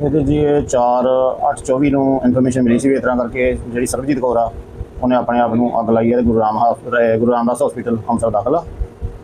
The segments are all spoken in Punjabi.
ਇਹਦੇ ਜੀ ਇਹ 4 824 ਨੂੰ ਇਨਫੋਰਮੇਸ਼ਨ ਮਿਲੀ ਸੀ ਵੀ ਇਸ ਤਰ੍ਹਾਂ ਕਰਕੇ ਜਿਹੜੀ ਸਰਬਜੀਤ ਕੌਰ ਆ, ਉਹਨੇ ਆਪਣੇ ਆਪ ਨੂੰ ਅੱਗ ਲਾਈ ਹੈ ਤੇ ਗੁਰੂ ਰਾਮ ਹਸ- ਅਹ ਰਾਮਦਾਸ ਹਸਪੀਟਲ ਅੰਮ੍ਰਿਤਸਰ ਦਾਖਲਾ ਆ।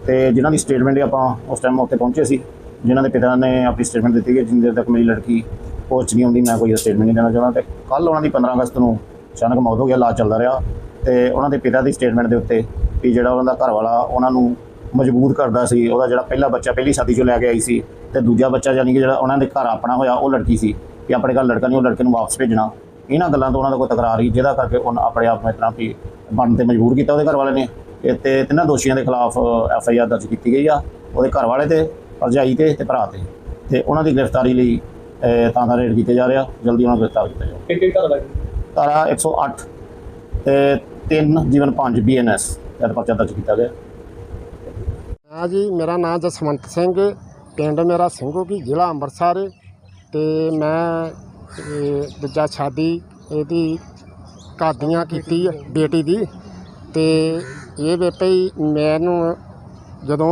ਤੇ ਜਿਨ੍ਹਾਂ ਦੀ ਸਟੇਟਮੈਂਟ ਆਪਾਂ ਉਸ ਟਾਈਮ ਉੱਥੇ ਪਹੁੰਚੇ ਸੀ, ਜਿਨ੍ਹਾਂ ਦੇ ਪਿਤਾ ਨੇ ਆਪਣੀ ਸਟੇਟਮੈਂਟ ਦਿੱਤੀ ਕਿ ਜਿੰਨੇ ਤੱਕ ਮੇਰੀ ਲੜਕੀ ਪਹੁੰਚ ਨਹੀਂ ਆਉਂਦੀ, ਮੈਂ ਕੋਈ ਸਟੇਟਮੈਂਟ ਨਹੀਂ ਦੇਣਾ ਚਾਹੁੰਦਾ। ਤੇ ਕੱਲ ਉਹਨਾਂ ਦੀ 15 ਅਗਸਤ ਨੂੰ ਅਚਾਨਕ ਮੌਤ ਹੋ ਗਿਆ, ਇਲਾਜ ਚੱਲਦਾ ਰਿਹਾ। ਤੇ ਉਹਨਾਂ ਦੇ ਪਿਤਾ ਦੀ ਸਟੇਟਮੈਂਟ ਦੇ ਉੱਤੇ ਵੀ ਜਿਹੜਾ ਉਹਨਾਂ ਦਾ ਘਰ ਵਾਲਾ ਉਹਨਾਂ ਨੂੰ ਮਜਬੂਰ ਕਰਦਾ ਸੀ ਉਹਦਾ ਜਿਹੜਾ ਪਹਿਲਾ ਬੱਚਾ ਪਹਿਲੀ ਸ਼ਾਦੀ ਚੋਂ ਲੈ ਕੇ ਆਈ ਸੀ ਤੇ ਦੂਜਾ ਬੱਚਾ ਯਾਨੀ ਕਿ ਜਿਹੜਾ ਉਹਨਾਂ ਦੇ ਘਰ ਆਪਣਾ ਹੋਇਆ ਉਹ ਲੜਕੀ ਸੀ ਕਿ ਆਪਣੇ ਘਰ ਲੜਕਾ ਨਹੀਂ ਉਹ ਲੜਕੇ ਨੂੰ ਵਾਪਸ ਭੇਜਣਾ। ਇਹਨਾਂ ਗੱਲਾਂ ਤੋਂ ਉਹਨਾਂ ਦਾ ਕੋਈ ਤਕਰਾਰ ਹੀ ਜਿਹਦਾ ਕਰਕੇ ਉਹਨਾਂ ਆਪਣੇ ਆਪ ਨੂੰ ਇਤਨਾ ਵੀ ਬਣਨ ਤੇ ਮਜਬੂਰ ਕੀਤਾ ਉਹਦੇ ਘਰ ਵਾਲੇ ਨੇ ਤੇ ਤਿੰਨਾਂ ਦੋਸ਼ੀਆਂ ਦੇ ਖਿਲਾਫ ਐਫ ਆਈ ਆਰ ਦਰਜ ਕੀਤੀ ਗਈ ਆ ਉਹਦੇ ਘਰ ਵਾਲੇ ਤੇ ਭਰਜਾਈ ਤੇ ਤੇ ਭਰਾ ਤੇ। ਤੇ ਉਹਨਾਂ ਦੀ ਗ੍ਰਿਫਤਾਰੀ ਲਈ ਤਾਂ ਦਾ ਰੇਡ ਕੀਤੇ ਜਾ ਰਿਹਾ ਜਲਦੀ ਉਹਨਾਂ ਨੂੰ ਗ੍ਰਿਫਤਾਰ ਕੀਤਾ ਜਾਊ। ਕਿਹੜੀ ਧਾਰਾ ਲੱਗੀ ਧਾਰਾ 108 ਤੇ 3 ਜੀਵਨ 5 ਬੀਐਨਐਸ ਦਾ ਪਰਚਾ ਦਰਜ ਕੀਤਾ ਗਿਆ। ਹਾਂ ਜੀ ਮੇਰਾ ਨਾਮ ਜਸਵੰਤ ਸਿੰਘ ਪਿੰਡ ਮੇਰਾ ਸਿੰਘੋ ਕੀ ਜ਼ਿਲ੍ਹਾ ਅੰਮ੍ਰਿਤਸਰ ਤੇ ਮੈਂ ਇਹ, ਦੂਜਾ ਸ਼ਾਦੀ ਇਹਦੀ ਕਾਦੀਆਂ ਕੀਤੀ ਆ ਬੇਟੀ ਦੀ। ਤੇ ਇਹ ਵੇ ਭਈ ਮੈਨੂੰ ਜਦੋਂ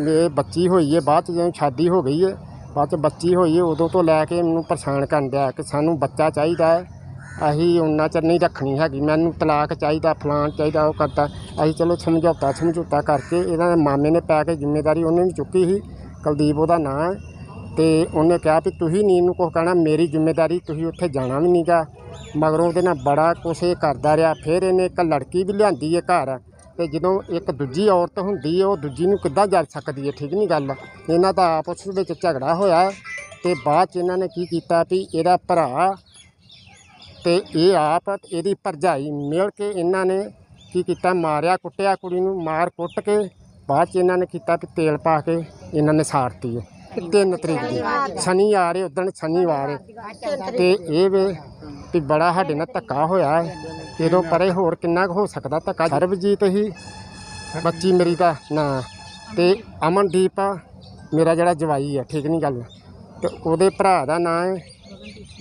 ਇਹ ਬੱਚੀ ਹੋਈ ਹੈ ਬਾਅਦ ਚ ਜਦੋਂ ਸ਼ਾਦੀ ਹੋ ਗਈ ਹੈ ਬਾਅਦ ਚ ਬੱਚੀ ਹੋਈ ਹੈ ਉਦੋਂ ਤੋਂ ਲੈ ਕੇ ਮੈਨੂੰ ਪਰੇਸ਼ਾਨ ਕਰਨ ਦਿਆ ਕਿ ਸਾਨੂੰ ਬੱਚਾ ਚਾਹੀਦਾ ਹੈ। ਅਸੀਂ ਉਹਨਾਂ ਚਿਰ ਨਹੀਂ ਰੱਖਣੀ ਹੈਗੀ। ਮੈਨੂੰ ਤਲਾਕ ਚਾਹੀਦਾ, ਫਲਾਣ ਚਾਹੀਦਾ, ਉਹ ਕਰਦਾ। ਅਸੀਂ ਚਲੋ ਸਮਝੌਤਾ ਸਮਝੌਤਾ ਕਰਕੇ ਇਹਨਾਂ ਦੇ ਮਾਮੇ ਨੇ ਪੈ ਕੇ ਜ਼ਿੰਮੇਵਾਰੀ ਉਹਨੇ ਵੀ ਚੁੱਕੀ ਸੀ, ਕੁਲਦੀਪ ਉਹਦਾ ਨਾਂ। ਹੈ ਤੇ ਉਹਨੇ ਕਿਹਾ ਵੀ ਤੁਸੀਂ ਨਹੀਂ ਇਹਨੂੰ ਕੁਛ ਕਹਿਣਾ, ਮੇਰੀ ਜ਼ਿੰਮੇਵਾਰੀ ਤੁਸੀਂ ਉੱਥੇ ਜਾਣਾ ਵੀ ਨਹੀਂਗਾ ਮਗਰੋਂ ਉਹਦੇ ਨਾਲ ਬੜਾ ਕੁਛ ਇਹ ਕਰਦਾ ਰਿਹਾ। ਫਿਰ ਇਹਨੇ ਇੱਕ ਲੜਕੀ ਵੀ ਲਿਆਂਦੀ ਹੈ ਘਰ। ਤੇ ਜਦੋਂ ਇੱਕ ਦੂਜੀ ਔਰਤ ਹੁੰਦੀ ਹੈ ਉਹ ਦੂਜੀ ਨੂੰ ਕਿੱਦਾਂ ਜਰ ਸਕਦੀ ਹੈ ਠੀਕ ਨਹੀਂ ਗੱਲ। ਇਹਨਾਂ ਦਾ ਆਪਸ ਵਿੱਚ ਝਗੜਾ ਹੋਇਆ। ਤੇ ਬਾਅਦ ਚ ਇਹਨਾਂ ਨੇ ਕੀ ਕੀਤਾ ਵੀ ਇਹਦਾ ਭਰਾ ਤੇ ਇਹ ਆਪ ਇਹਦੀ ਭਰਜਾਈ ਮਿਲ ਕੇ ਇਹਨਾਂ ਨੇ ਕੀ ਕੀਤਾ, ਮਾਰਿਆ, ਕੁੱਟਿਆ, ਕੁੜੀ ਨੂੰ ਮਾਰ ਕੁੱਟ ਕੇ ਬਾਅਦ ਚ ਇਹਨਾਂ ਨੇ ਕੀਤਾ ਵੀ ਤੇਲ ਪਾ ਕੇ ਇਹਨਾਂ ਨੇ ਸਾੜਤੀ ਹੈ। ਤਿੰਨ ਤਰੀਕ ਦੀ ਸ਼ਨੀ ਆ ਰਹੇ ਉਦਣ ਸ਼ਨੀਵਾਰ ਹੈ। ਤੇ ਇਹ ਵੇ ਵੀ ਬੜਾ ਸਾਡੇ ਨਾਲ ਧੱਕਾ ਹੋਇਆ ਹੈ। ਇਹਦੋਂ ਪਰੇ ਹੋਰ ਕਿੰਨਾ ਕੁ ਹੋ ਸਕਦਾ ਧੱਕਾ? ਸਰਬਜੀਤ ਹੀ ਬੱਚੀ ਮੇਰੀ ਦਾ ਨਾਂ ਤੇ ਅਮਨਦੀਪ ਮੇਰਾ ਜਿਹੜਾ ਜਵਾਈ ਹੈ, ਠੀਕ ਨਹੀਂ ਗੱਲ? ਤੇ ਉਹਦੇ ਭਰਾ ਦਾ ਨਾਂ ਹੈ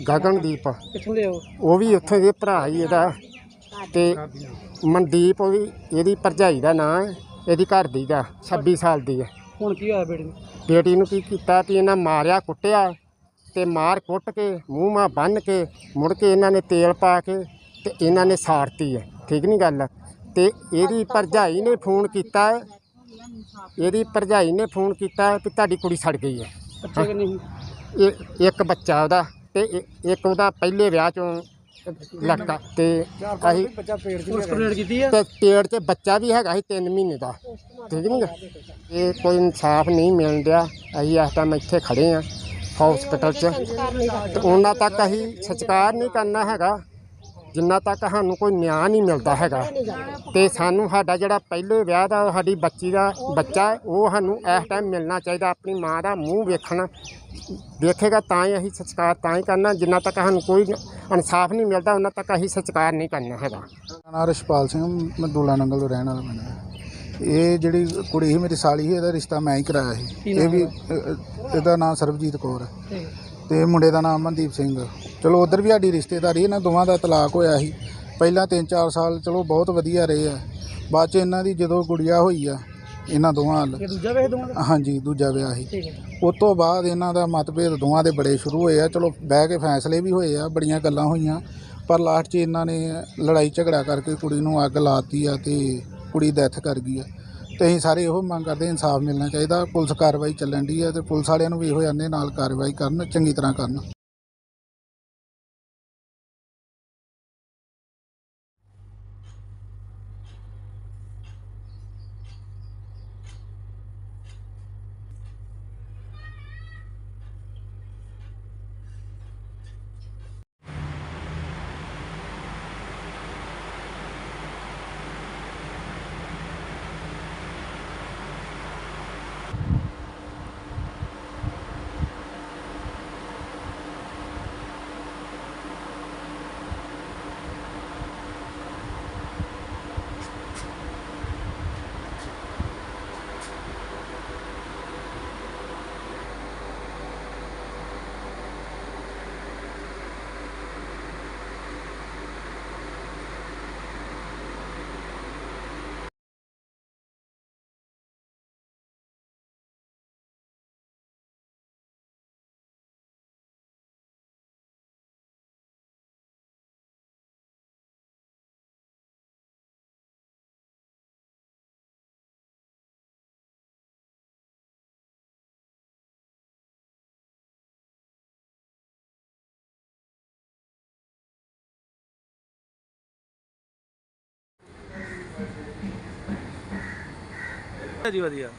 ਗਗਨਦੀਪ। ਕਿੱਥੋਂ ਦੇ ਹੋ? ਉਹ ਵੀ ਉੱਥੋਂ ਦੇ ਭਰਾ ਹੀ ਇਹਦਾ। ਤੇ ਮਨਦੀਪ ਉਹ ਵੀ ਇਹਦੀ ਭਰਜਾਈ ਦਾ ਨਾਂ ਹੈ ਇਹਦੀ ਘਰ ਦੀ ਦਾ 26 ਸਾਲ ਦੀ ਹੈ। ਹੁਣ ਕੀ ਹੋਇਆ ਬੇਟੀ ਨੂੰ? ਬੇਟੀ ਨੂੰ ਕੀ ਕੀਤਾ ਵੀ ਇਹਨਾਂ ਮਾਰਿਆ ਕੁੱਟਿਆ ਤੇ ਮਾਰ ਕੁੱਟ ਕੇ ਮੂੰਹ ਮਾ ਬੰਨ ਕੇ ਮੁੜ ਕੇ ਇਹਨਾਂ ਨੇ ਤੇਲ ਪਾ ਕੇ ਤੇ ਇਹਨਾਂ ਨੇ ਸਾੜਤੀ ਹੈ। ਠੀਕ ਨਹੀਂ ਗੱਲ? ਤੇ ਇਹਦੀ ਭਰਜਾਈ ਨੇ ਫੋਨ ਕੀਤਾ ਹੈ। ਇਹਦੀ ਭਰਜਾਈ ਨੇ ਫੋਨ ਹੈ ਵੀ ਤੁਹਾਡੀ ਕੁੜੀ ਸੜ ਗਈ ਹੈ। ਬੱਚੇ ਕਿ ਨਹੀਂ ਇਹ ਇੱਕ ਬੱਚਾ ਉਹਦਾ। ਤੇ ਇ- ਇੱਕ ਉਹਦਾ ਪਹਿਲੇ ਵਿਆਹ ਚੋਂ ਲੜਕਾ ਤੇ ਅਸੀਂ ਬੱਚਾ ਪੇੜ ਦੀ ਕੰਪਲੇਂਟ ਕੀਤੀ ਆ? ਤੇ ਪੇਟ 'ਚ ਬੱਚਾ ਵੀ ਹੈਗਾ ਸੀ 3 ਮਹੀਨੇ ਦਾ। ਠੀਕ ਨਹੀਂ ਗਾ? ਇਹ ਕੋਈ ਇਨਸਾਫ ਨਹੀਂ ਮਿਲ ਰਿਹਾ ਅਸੀਂ ਇਸ ਟਾਈਮ ਇੱਥੇ ਖੜੇ ਆ ਹਸਪੀਟਲ 'ਚ। ਤੇ ਉਹਨਾਂ ਤੱਕ ਅਸੀਂ ਸਚਕਾਰ ਨਹੀਂ ਕਰਨਾ ਹੈਗਾ। ਜਿੰਨਾ ਤੱਕ ਸਾਨੂੰ ਕੋਈ ਨਿਆਂ ਨਹੀਂ ਮਿਲਦਾ ਹੈਗਾ ਤੇ ਸਾਨੂੰ ਸਾਡਾ ਜਿਹੜਾ ਪਹਿਲੇ ਵਿਆਹ ਦਾ ਸਾਡੀ ਬੱਚੀ ਦਾ ਬੱਚਾ ਉਹ ਸਾਨੂੰ ਇਸ ਟਾਈਮ ਮਿਲਣਾ ਚਾਹੀਦਾ ਆਪਣੀ ਮਾਂ ਦਾ ਮੂੰਹ ਵੇਖਣਾ। ਦੇਖੇਗਾ ਤਾਂ ਹੀ ਅਸੀਂ ਸਚਕਾਰ ਤਾਂ ਹੀ ਕਰਨਾ ਜਿੰਨਾ ਤੱਕ ਸਾਨੂੰ ਕੋਈ ਇਨਸਾਫ ਨਹੀਂ ਮਿਲਦਾ ਉਹਨਾਂ ਤੱਕ ਅਸੀਂ ਸਚਕਾਰ ਨਹੀਂ ਕਰਨਾ ਹੈਗਾ। ਮੇਰਾ ਨਾਂ ਰਿਸ਼ਪਾਲ ਸਿੰਘ ਮੈਂ ਦੂਲਾ ਨੰਗਲ ਤੋਂ ਰਹਿਣ ਵਾਲਾ ਬੰਦਾ ਇਹ ਜਿਹੜੀ ਕੁੜੀ ਸੀ ਮੇਰੀ ਸਾਲੀ ਸੀ ਇਹਦਾ ਰਿਸ਼ਤਾ ਮੈਂ ਹੀ ਕਰਾਇਆ ਸੀ। ਇਹ ਵੀ ਇਹਦਾ ਨਾਮ ਸਰਬਜੀਤ ਕੌਰ ਹੈ। ਤੇ ਮੁੰਡੇ ਦਾ ਨਾਮ ਮਨਦੀਪ ਸਿੰਘ। ਚਲੋ ਉਧਰ ਵੀ ਸਾਡੀ ਰਿਸ਼ਤੇਦਾਰੀ ਇਹਨਾਂ ਦੋਵਾਂ ਦਾ ਤਲਾਕ ਹੋਇਆ ਸੀ। ਪਹਿਲਾਂ 3-4 ਸਾਲ ਚਲੋ ਬਹੁਤ ਵਧੀਆ ਰਹੇ ਆ। ਬਾਅਦ ਚ ਇਹਨਾਂ ਦੀ ਜਦੋਂ ਗੁੜੀਆ ਹੋਈ ਆ ਇਹਨਾਂ ਦੋਵਾਂ ਨਾਲ। ਇਹ ਦੂਜਾ ਵੇਖ ਦੋਵਾਂ ਦਾ? ਹਾਂਜੀ ਦੂਜਾ ਵਿਆਹ ਸੀ। ਠੀਕ ਹੈ। ਉਸ ਤੋਂ ਬਾਅਦ ਇਹਨਾਂ ਦਾ ਮਤਭੇਦ ਦੋਵਾਂ ਦੇ ਬੜੇ ਸ਼ੁਰੂ ਹੋਏ ਆ। ਚਲੋ ਬਹਿ ਕੇ ਫੈਸਲੇ ਵੀ ਹੋਏ ਆ ਬੜੀਆਂ ਗੱਲਾਂ ਹੋਈਆਂ। ਪਰ ਲਾਸਟ 'ਚ ਇਹਨਾਂ ਨੇ ਲੜਾਈ ਝਗੜਾ ਕਰਕੇ ਕੁੜੀ ਨੂੰ ਅੱਗ ਲਾਤੀ ਆ ਤੇ ਕੁੜੀ ਡੈਥ ਕਰ ਗਈ ਆ। ਤੇ ਅਸੀਂ ਸਾਰੇ ਇਹੋ ਮੰਗ ਕਰਦੇ ਇਨਸਾਫ ਮਿਲਣਾ ਚਾਹੀਦਾ, ਪੁਲਿਸ ਕਾਰਵਾਈ ਚੱਲਣ ਦੀ ਹੈ ਤੇ ਪੁਲਿਸ ਵਾਲਿਆਂ ਨੂੰ ਵੀ ਇਹੋ ਜਾਂਦੇ ਨਾਲ ਕਾਰਵਾਈ ਕਰਨ, ਚੰਗੀ ਤਰ੍ਹਾਂ ਕਰਨ। ਜੀ ਵਧੀਆ।